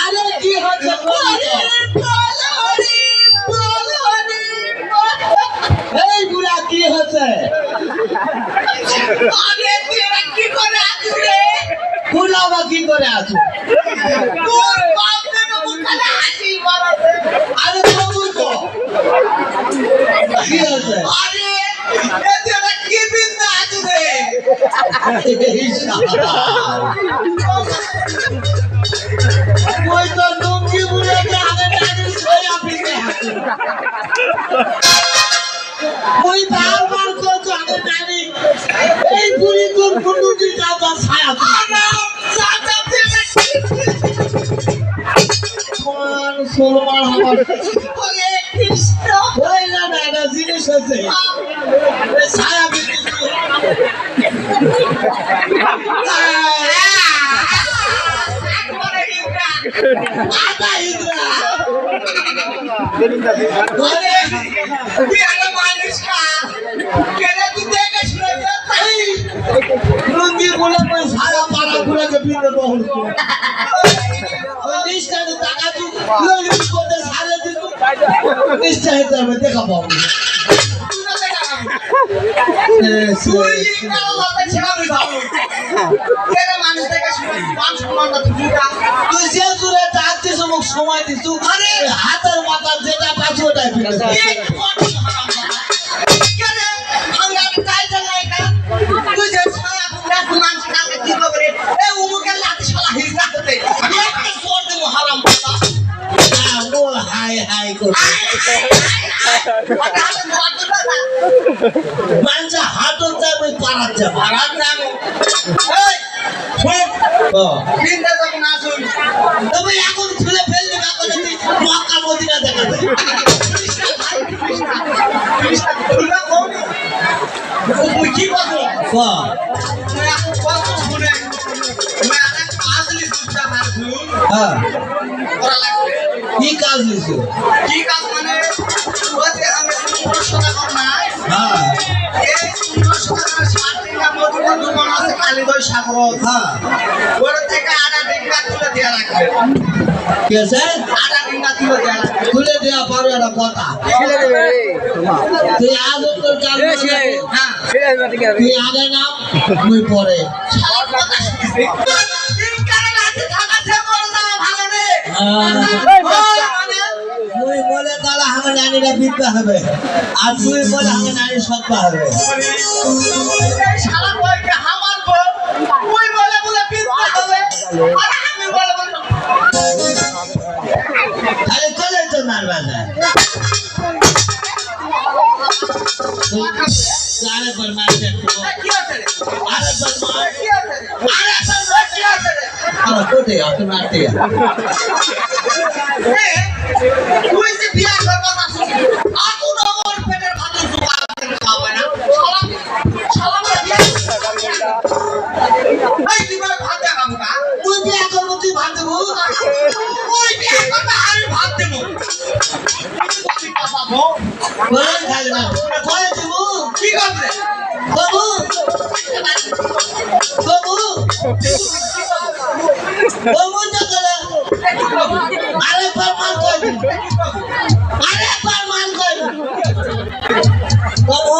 আরে কি হচ্ছে? এই বুড়া, কি হচ্ছে? করে আরে বাবু তো। কি টানি সয়া পিছে ওই বারবার করছ আগে টানি এই বুড়ি তোর কুটুটি যাওয়া ছায়া সলমান আমার ওই না না না জিনিস এই ছায়া লুঙ্গি বলে সারা পাড়া ঘুরে বিন্দু বহুল নিষ্ঠানে টাকা লুঙ্গি করতে সারে দিত নিষ্ঠায় যাবে দেখা পাবো তুই যে দূরে ডাকছিস মোক সময় তুই আরে! হাতের মাথার যেটা পাচ্ছি ওটাই মানুষ হাতত যাবে পাড়ার যাবে। ও। তবে কি কথা ক হ্যাঁ কি কাজ নিছো কি কাজ মানে? দই সাগর হ্যাঁ ওর থেকে আটা ডিঙ্গা তুলে দেওয়া রাখবে কি আছে আটা ডিঙ্গা তুলে দেওয়া রাখবে খুলে দেওয়া পারো একটা কথা তুই আজ তোর হ্যাঁ তুই আগে নাম পরে বলে তাহলে আমার নানিরা বিদ্যা হবে। আর তুই বলে আমার নানি সত্তা হবে। আর আমি বলে বলে তাহলে চলে তো মার বাজার। আরেকবার মার দেখো। কি আছে আরেকবার মার কি মারতে তুই যে কি করবে বাবু বাবু বাবু তো গেলে আরেকবার মান করে দিন আরেকবার মান করে দিন বাবু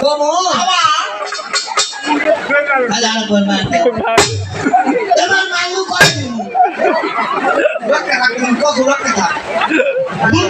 বাবু তাহলে আরেকবার মান এবার মানলু করে দিন মানলু কা করে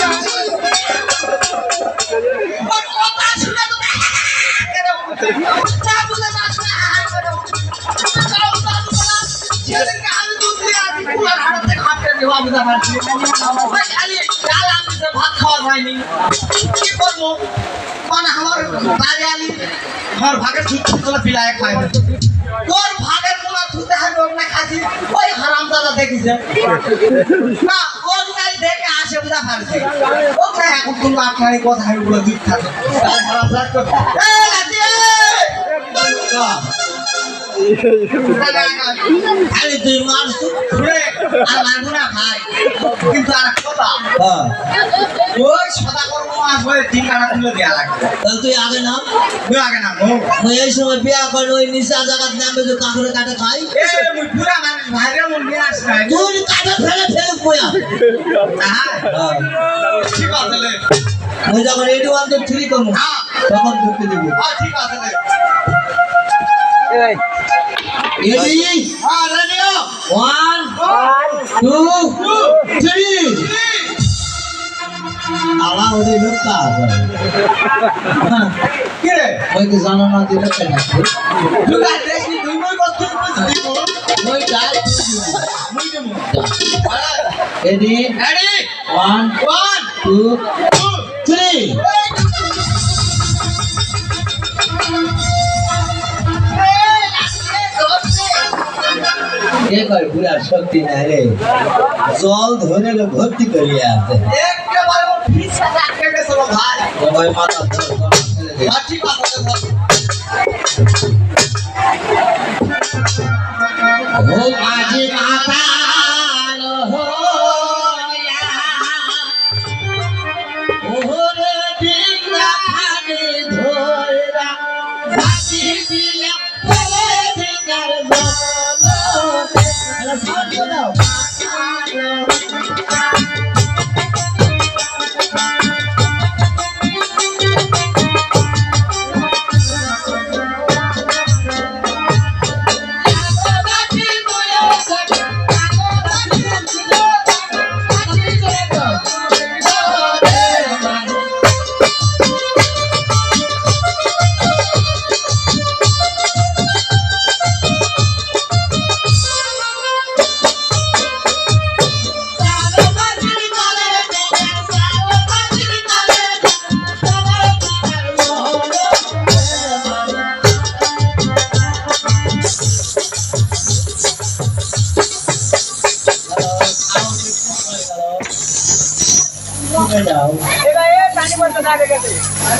ভাত খাওয়া হয়নি কি আমার বাড়ি আলি আমার ভাগের তুলে ভাগের ওর না খাচ্ছি ওই হারাম দেখিছে না ওর দেখে আসে বুঝা পারছে ও না এখন তুমি আপনার কথা দাদা তো আরে তুই মারছু আর মারবো না ভাই কিন্তু আর কথা ওই সদা মাস হয়ে তিন কাটা তুলে দেওয়া লাগবে তুই আগে নাম তুই আগে না গো মই এই সময় বিয়া করে ওই নিশা জায়গার নামে যে কাকুরে কাটে খাই পুরা মানুষ ভাইরে মন নিয়ে আস তুই কাটে ফেলে ফেলে হ্যাঁ ঠিক আছে মই যখন এইটু তো থ্রি করব তখন ঢুকতে দেবো হ্যাঁ ঠিক আছে। One, two, three. আলা ওরে লুকা কিরে ওই কি জানো না দিলে কেন লুকা দেখি তুই মই কত দিব একবার পুরা শক্তি নাই রে জল ধরে ভর্তি করিয়া আছে ভাই মাথা আরে সাথ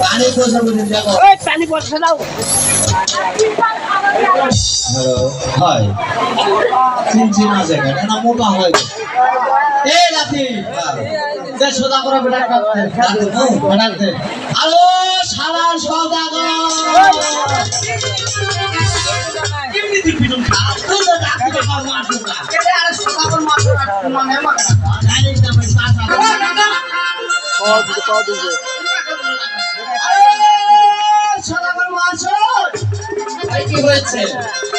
দাও পানি কোসা বলে দেখো। হ্যালো হাই না মোটা হয় এ লাতি দে সোজা করে বেটা কাটতে কাটতে দাও। সারা তুই খা। তো আরে করে মানে মাছ Let's Britain.